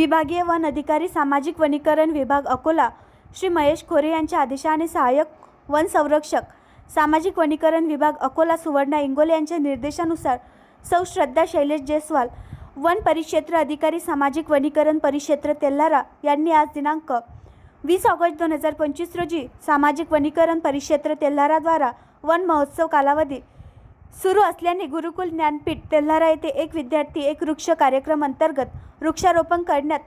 विभागीय वन अधिकारी सामाजिक वनीकरण विभाग अकोला श्री महेश खोरे यांच्या आदेशाने सहाय्यक वन संरक्षक सामाजिक वनीकरण विभाग अकोला सुवर्णा इंगोले यांच्या निर्देशानुसार सौ श्रद्धा शैलेश जयस्वाल वन परिक्षेत्र अधिकारी सामाजिक वनीकरण परिक्षेत्र तेल्हारा यांनी आज दिनांक वीस ऑगस्ट दोन हजार पंचवीस रोजी सामाजिक वनीकरण परिक्षेत्र तेल्हाराद्वारा वन महोत्सव कालावधी सुरू असल्याने गुरुकुल ज्ञानपीठ तेल्हारा येथे एक विद्यार्थी एक वृक्ष कार्यक्रम अंतर्गत वृक्षारोपण करण्यात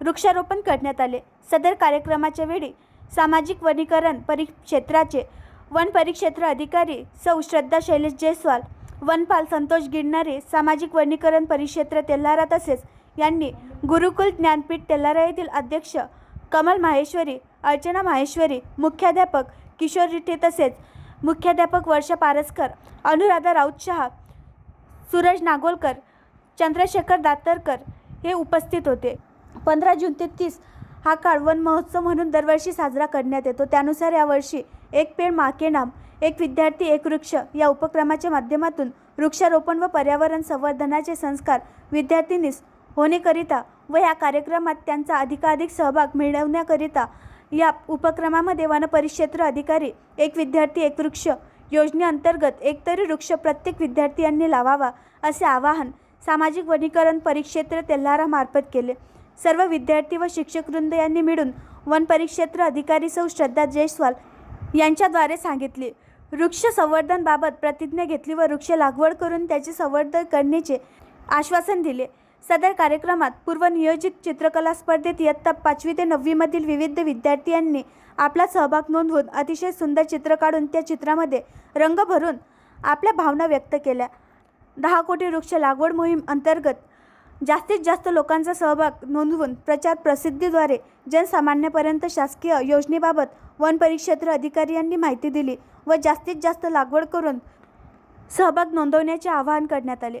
वृक्षारोपण करण्यात आले. सदर कार्यक्रमाच्या वेळी सामाजिक वनीकरण परिक्षेत्राचे वन परिक्षेत्र अधिकारी सौ श्रद्धा शैलेश जयस्वाल वनपाल संतोष गिरणारे सामाजिक वनीकरण परिक्षेत्र तेल्हारा तसेच यांनी गुरुकुल ज्ञानपीठ तेल्हारा येथील अध्यक्ष कमल माहेश्वरी अर्चना माहेश्वरी मुख्याध्यापक किशोर रिठे तसेच मुख्याध्यापक वर्षा पारसकर अनुराधा राऊत शहा सूरज नागोलकर चंद्रशेखर दातरकर हे उपस्थित होते. पंधरा जून ते तीस हा काळ वन महोत्सव म्हणून दरवर्षी साजरा करण्यात येतो. त्यानुसार यावर्षी एक पेड माके नाम एक विद्यार्थी एक वृक्ष या उपक्रमाच्या माध्यमातून वृक्षारोपण व पर्यावरण संवर्धनाचे संस्कार विद्यार्थिनीस होण्याकरिता व या कार्यक्रमात त्यांचा अधिकाधिक सहभाग मिळवण्याकरिता या उपक्रमामध्ये वनपरिक्षेत्र अधिकारी एक विद्यार्थी एक वृक्ष योजनेअंतर्गत एकतरी वृक्ष प्रत्येक विद्यार्थ्यांनी लावावा असे आवाहन सामाजिक वनीकरण परिक्षेत्र तेल्हारामार्फत केले. सर्व विद्यार्थी व शिक्षकवृंद यांनी मिळून वन परिक्षेत्र अधिकारी सौ श्रद्धा जयस्वाल यांच्याद्वारे सांगितले. वृक्ष संवर्धनबाबत प्रतिज्ञा घेतली व वृक्ष लागवड करून त्याचे संवर्धन करण्याचे आश्वासन दिले. सदर कार्यक्रमात पूर्वनियोजित चित्रकला स्पर्धेत इयत्ता पाचवी ते नववीमधील विविध विद्यार्थ्यांनी आपला सहभाग नोंदवून अतिशय सुंदर चित्र काढून त्या चित्रामध्ये रंग भरून आपल्या भावना व्यक्त केल्या. दहा कोटी वृक्ष लागवड मोहीम अंतर्गत जास्तीत जास्त लोकांचा सहभाग नोंदवून प्रचार प्रसिद्धीद्वारे जनसामान्यापर्यंत शासकीय योजनेबाबत वन परिक्षेत्र अधिकारी यांनी माहिती दिली व जास्तीत जास्त लागवड करून सहभाग नोंदवण्याचे आवाहन करण्यात आले.